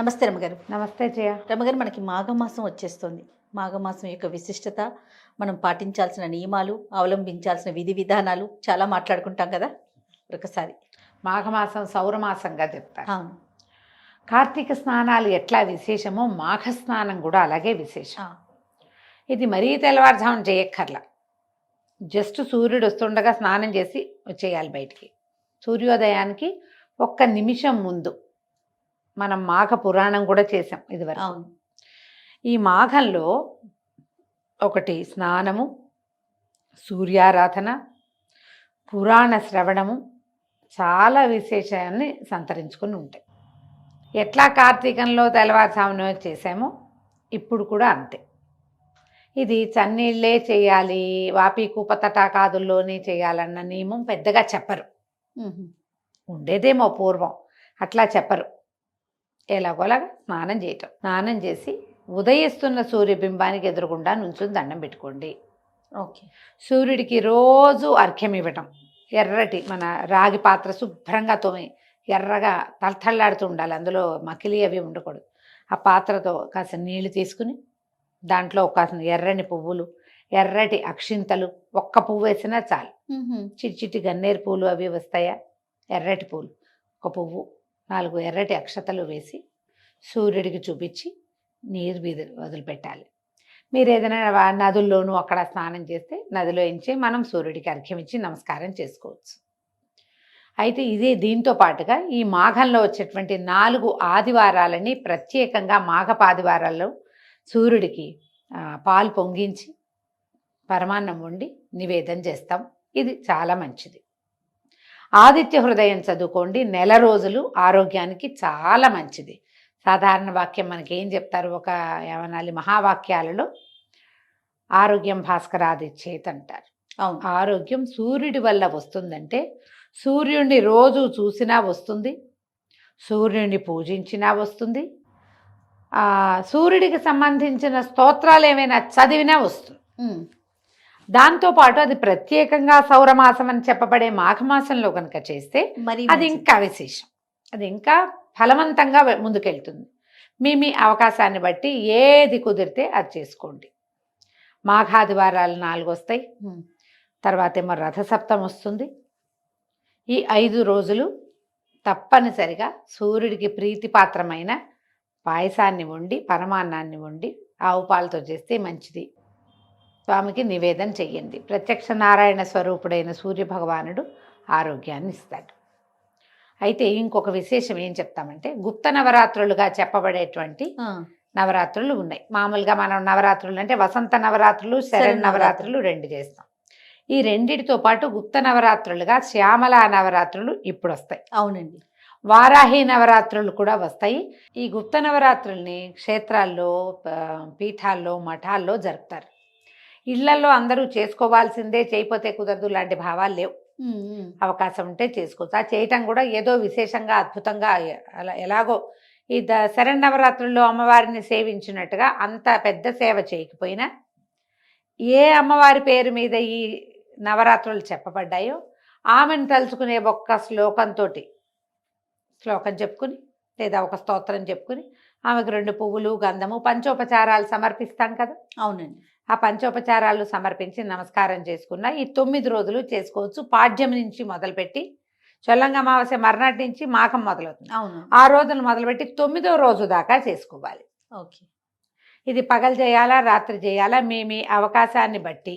నమస్తే రమగారు నమస్తే జయ. రమగారు మనకి మాఘమాసం వచ్చేస్తుంది. మాఘమాసం యొక్క విశిష్టత మనం పాటించాల్సిన నియమాలు అవలంబించాల్సిన విధి విధానాలు చాలా మాట్లాడుకుంటాం కదా ఒకసారి మాఘమాసం సౌరమాసంగా చెప్తారు. అవును కార్తీక స్నానాలు ఎట్లా విశేషమో మాఘ స్నానం కూడా అలాగే విశేషం. ఇది మరీ తెల్లవారుజామున చేయక్కర్లా. జస్ట్ సూర్యుడు వస్తుండగా స్నానం చేసి వచ్చేయాలి బయటికి. సూర్యోదయానికి ఒక్క నిమిషం ముందు. మనం మాఘ పురాణం కూడా చేసాం ఇదివరకు. ఈ మాఘంలో ఒకటి స్నానము సూర్యారాధన పురాణ శ్రవణము చాలా విశేషాన్ని సంతరించుకుని ఉంటాయి. ఎట్లా కార్తీకంలో తెల్లవారుజామున చేసామో ఇప్పుడు కూడా అంతే. ఇది చన్నీళ్ళే చేయాలి వాపి కూప తటాకాదుల్లోనే చేయాలన్న నియమం పెద్దగా చెప్పరు. ఉండేదేమో పూర్వం అట్లా చెప్పరు. ఎలాగోలాగా స్నానం చేయటం. స్నానం చేసి ఉదయిస్తున్న సూర్యబింబానికి ఎదురుగుండా నుంచుని దండం పెట్టుకోండి. ఓకే. సూర్యుడికి రోజు అర్ఘ్యం ఇవ్వటం. ఎర్రటి మన రాగి పాత్ర శుభ్రంగా తోమి ఎర్రగా తలతళ్ళాడుతూ ఉండాలి. అందులో మకిలి అవి ఉండకూడదు. ఆ పాత్రతో కాస్త నీళ్ళు తీసుకుని దాంట్లో కాస్త ఎర్రని పువ్వులు ఎర్రటి అక్షింతలు ఒక్క పువ్వు వేసినా చాలు. చిట్టి చిట్టి గన్నేరు పూలు అవి వస్తాయా? ఎర్రటి పూలు ఒక పువ్వు. నాలుగు ఎర్రటి అక్షతలు వేసి సూర్యుడికి చూపించి నీరు మీద వదిలిపెట్టాలి. మీరు ఏదైనా నదుల్లోనూ అక్కడ స్నానం చేస్తే నదిలో ఎంచి మనం సూర్యుడికి అర్ఘ్యం ఇచ్చి నమస్కారం చేసుకోవచ్చు. అయితే ఇదే దీంతో పాటుగా ఈ మాఘంలో వచ్చేటువంటి నాలుగు ఆదివారాలని ప్రత్యేకంగా మాఘ పాదివారాల్లో సూర్యుడికి పాలు పొంగించి పరమాన్నం వండి నివేదన చేస్తాం. ఇది చాలా మంచిది. ఆదిత్య హృదయం చదువుకోండి. నెల రోజులు ఆరోగ్యానికి చాలా మంచిది. సాధారణ వాక్యం మనకి ఏం చెప్తారు? ఒక ఏమనాలి? మహావాక్యాలలో ఆరోగ్యం భాస్కరాదిచ్చేత్ అంటారు. అవును. ఆరోగ్యం సూర్యుడి వల్ల వస్తుందంటే సూర్యుడిని రోజు చూసినా వస్తుంది. సూర్యుడిని పూజించినా వస్తుంది. సూర్యుడికి సంబంధించిన స్తోత్రాలు ఏమైనా చదివినా వస్తుంది. దాంతోపాటు అది ప్రత్యేకంగా సౌరమాసం అని చెప్పబడే మాఘమాసంలో కనుక చేస్తే మరి అది. ఇంకా విశేషం. అది ఇంకా ఫలవంతంగా ముందుకెళ్తుంది. మీ మీ అవకాశాన్ని బట్టి ఏది కుదిరితే అది చేసుకోండి. మాఘాదివారాలు నాలుగు వస్తాయి. తర్వాత ఏమో రథసప్తం వస్తుంది. ఈ ఐదు రోజులు తప్పనిసరిగా సూర్యుడికి ప్రీతిపాత్రమైన పాయసాన్ని వండి పరమాన్నాన్ని వండి ఆవు పాలతో చేస్తే మంచిది. స్వామికి నివేదన చెయ్యండి. ప్రత్యక్ష నారాయణ స్వరూపుడైన సూర్య భగవానుడు ఆరోగ్యాన్ని ఇస్తాడు. అయితే ఇంకొక విశేషం ఏం చెప్తామంటే గుప్త నవరాత్రులుగా చెప్పబడేటువంటి నవరాత్రులు ఉన్నాయి. మామూలుగా మనం నవరాత్రులు అంటే వసంత నవరాత్రులు శరణ్. నవరాత్రులు రెండు చేస్తాం. ఈ రెండిటితో పాటు గుప్త నవరాత్రులుగా శ్యామల నవరాత్రులు ఇప్పుడు వస్తాయి. అవునండి. వారాహి నవరాత్రులు కూడా వస్తాయి. ఈ గుప్త నవరాత్రుల్ని క్షేత్రాల్లో పీఠాల్లో మఠాల్లో జరుపుతారు. ఇళ్ళలో అందరూ చేసుకోవాల్సిందే చేయపోతే కుదరదు లాంటి భావాలు లేవు. అవకాశం ఉంటే చేసుకోవచ్చు. ఆ చేయటం కూడా ఏదో విశేషంగా అద్భుతంగా అలా ఎలాగో ఈ ద శరణవరాత్రుల్లో అమ్మవారిని సేవించినట్టుగా అంత పెద్ద సేవ చేయకపోయినా ఏ అమ్మవారి పేరు మీద ఈ నవరాత్రులు చెప్పబడ్డాయో ఆమెను తలుచుకునే ఒక్క శ్లోకంతో శ్లోకం చెప్పుకుని లేదా ఒక స్తోత్రం చెప్పుకుని ఆమెకు రెండు పువ్వులు గంధము పంచోపచారాలు సమర్పిస్తాం కదా. అవునండి. ఆ పంచోపచారాలు సమర్పించి నమస్కారం చేసుకున్న. ఈ తొమ్మిది రోజులు చేసుకోవచ్చు. పాడ్యం నుంచి మొదలుపెట్టి చొల్లంగ అమావాస్య మర్నాటి నుంచి మాకం మొదలవుతుంది. ఆ రోజును మొదలుపెట్టి తొమ్మిదో రోజు దాకా చేసుకోవాలి. ఓకే. ఇది పగలు చేయాలా రాత్రి చేయాలా మీ మీ అవకాశాన్ని బట్టి.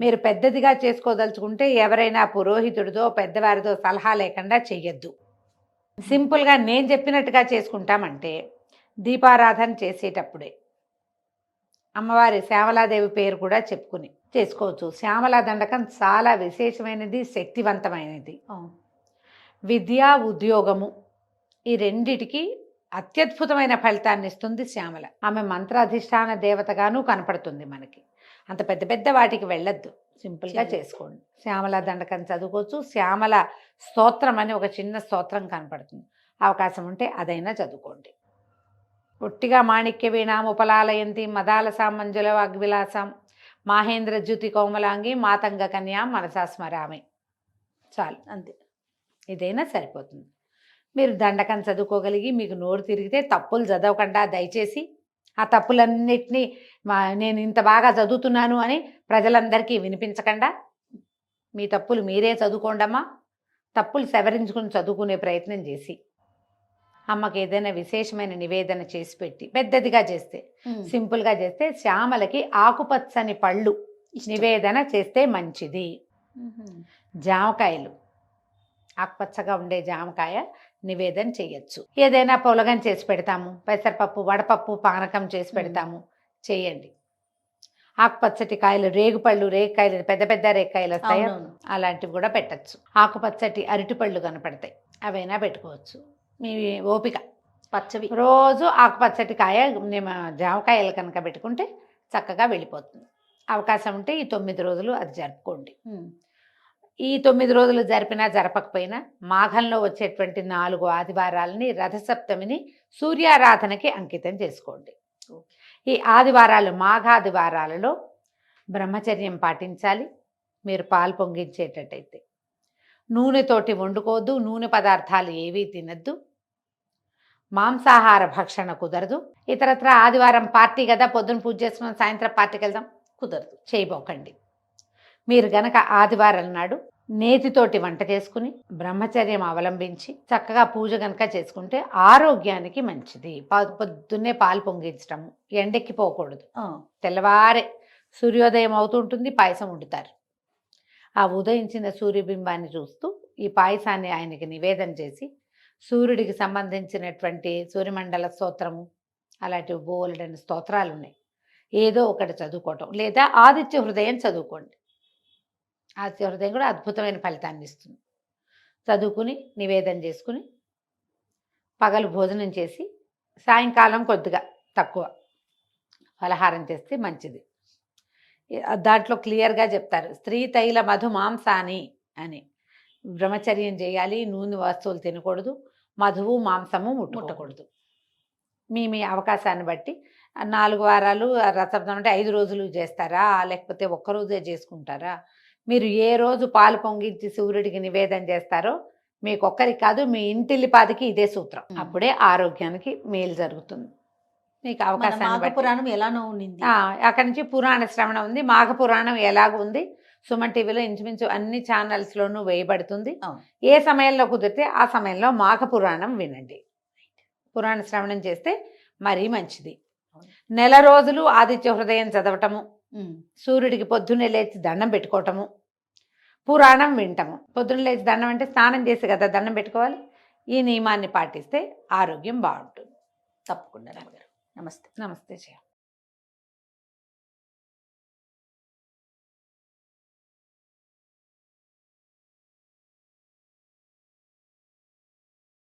మీరు పెద్దదిగా చేసుకోదలుచుకుంటే ఎవరైనా పురోహితుడితో పెద్దవారితో సలహా లేకుండా చెయ్యొద్దు. సింపుల్గా నేను చెప్పినట్టుగా చేసుకుంటామంటే దీపారాధన చేసేటప్పుడే అమ్మవారి శ్యామలాదేవి పేరు కూడా చెప్పుకుని చేసుకోవచ్చు. శ్యామలా దండకం చాలా విశేషమైనది శక్తివంతమైనది. విద్య ఉద్యోగము ఈ రెండిటికి అత్యద్భుతమైన ఫలితాన్ని ఇస్తుంది శ్యామల. ఆమె మంత్రాధిష్టాన దేవతగాను కనపడుతుంది మనకి. అంత పెద్ద పెద్ద వాటికి వెళ్ళొద్దు. సింపుల్గా. చేసుకోండి. శ్యామల దండకం చదువుకోవచ్చు. శ్యామల స్తోత్రం అని ఒక చిన్న స్తోత్రం కనపడుతుంది. అవకాశం ఉంటే అదైనా చదువుకోండి. ఒట్టిగా మాణిక్య వీణాముపలాలయంతి మదాల సామంజుల వాగ్విలాసం. మాహేంద్ర జ్యుతి కోమలాంగి మాతంగ కన్యా మనసా స్మరామి. చాలు. అంతే. ఇదైనా సరిపోతుంది. మీరు దండకం చదువుకోగలిగి మీకు నోరు తిరిగితే తప్పులు చదవకుండా దయచేసి ఆ తప్పులన్నిటినీ మా నేను ఇంత బాగా చదువుతున్నాను అని ప్రజలందరికీ వినిపించకుండా మీ తప్పులు మీరే చదువుకోండమ్మా. తప్పులు సవరించుకుని చదువుకునే ప్రయత్నం చేసి. అమ్మకి ఏదైనా విశేషమైన నివేదన చేసి పెట్టి పెద్దదిగా చేస్తే సింపుల్గా చేస్తే శ్యామలకి ఆకుపచ్చని పళ్ళు. నివేదన చేస్తే మంచిది. జామకాయలు. ఆకుపచ్చగా ఉండే జామకాయ నివేదన చేయొచ్చు. ఏదైనా పొలగం చేసి పెడతాము పెసరపప్పు వడపప్పు పానకం చేసి పెడతాము చేయండి. ఆకుపచ్చటి కాయలు రేగుపళ్ళు రేగికాయలు పెద్ద పెద్ద రేగికాయలు వస్తాయి? అలాంటివి కూడా పెట్టచ్చు. ఆకుపచ్చటి అరటిపళ్ళు కనపడతాయి. అవైనా పెట్టుకోవచ్చు. మీ ఓపిక. పచ్చవి. రోజు ఆకుపచ్చటి కాయ జామకాయలు కనుక పెట్టుకుంటే చక్కగా వెళ్ళిపోతుంది. అవకాశం ఉంటే ఈ తొమ్మిది రోజులు అది జరుపుకోండి. ఈ తొమ్మిది రోజులు జరిపినా జరపకపోయినా మాఘంలో వచ్చేటువంటి నాలుగు ఆదివారాలని రథసప్తమిని సూర్యారాధనకి అంకితం చేసుకోండి. ఈ ఆదివారాలు మాఘాదివారాలలో బ్రహ్మచర్యం పాటించాలి. మీరు పాలు పొంగించేటట్టయితే. నూనెతోటి వండుకోవద్దు నూనె పదార్థాలు ఏవీ తినద్దు. మాంసాహార భక్షణ కుదరదు. ఇతరత్ర ఆదివారం పార్టీ కదా పొద్దున పూజ చేసుకుని సాయంత్రం పార్టీకి వెళ్దాం కుదరదు చేయబోకండి. మీరు గనక ఆదివారం నాడు నేతితోటి వంట చేసుకుని బ్రహ్మచర్యం అవలంబించి చక్కగా పూజ గనక చేసుకుంటే ఆరోగ్యానికి మంచిది. పొద్దున్నే పాలు పొంగించటము ఎండెక్కి పోకూడదు ఆ, తెల్లవారే సూర్యోదయం అవుతుంటుంది పాయసం వండుతారు. ఆ ఉదయించిన సూర్యబింబాన్ని చూస్తూ ఈ పాయసాన్ని ఆయనకి నివేదన చేసి సూర్యుడికి సంబంధించినటువంటి సూర్యమండల స్తోత్రము అలాంటి బోలెడని స్తోత్రాలు ఉన్నాయి ఏదో ఒకటి చదువుకోవటం లేదా ఆదిత్య హృదయం చదువుకోండి. ఆదిత్య హృదయం కూడా అద్భుతమైన ఫలితాన్ని ఇస్తుంది. చదువుకుని నివేదన చేసుకుని పగలు భోజనం చేసి సాయంకాలం కొద్దిగా తక్కువ ఫలహారం చేస్తే మంచిది. దాంట్లో క్లియర్గా చెప్తారు. స్త్రీ తైల మధు మాంసాని అని. బ్రహ్మచర్యం చేయాలి నూనె వస్తువులు తినకూడదు మధువు మాంసము ముట్టుకోకూడదు మీ మీ అవకాశాన్ని బట్టి. నాలుగు వారాలు ఆ రథసప్తం అంటే ఐదు రోజులు చేస్తారా? లేకపోతే ఒక్క రోజే చేసుకుంటారా? మీరు ఏ రోజు పాలు పొంగించి సూర్యుడికి నివేదన చేస్తారో మీకు ఒక్కరికి కాదు మీ ఇంటిల్లిపాదికి ఇదే సూత్రం. అప్పుడే ఆరోగ్యానికి మేలు జరుగుతుంది. మన అవకాశాన్ని బట్టి. పురాణం ఎలానో ఉండింది. అక్కడి నుంచి పురాణ శ్రవణం ఉంది. మాఘ పురాణం ఎలాగ ఉంది? సుమన్ టీవీలో ఇంచుమించు అన్ని ఛానల్స్లోనూ వేయబడుతుంది. ఏ సమయంలో కుదిరితే ఆ సమయంలో మాఘ పురాణం వినండి. పురాణ శ్రవణం చేస్తే మరీ మంచిది. నెల రోజులు ఆదిత్య హృదయం చదవటము. సూర్యుడికి పొద్దున్నే లేచి దండం పెట్టుకోవటము పురాణం వింటము. పొద్దున్న లేచి దండం అంటే స్నానం చేసి కదా దండం పెట్టుకోవాలి? ఈ నియమాన్ని పాటిస్తే ఆరోగ్యం బాగుంటుంది. తప్పకుండా. నమస్తే. నమస్తే జయ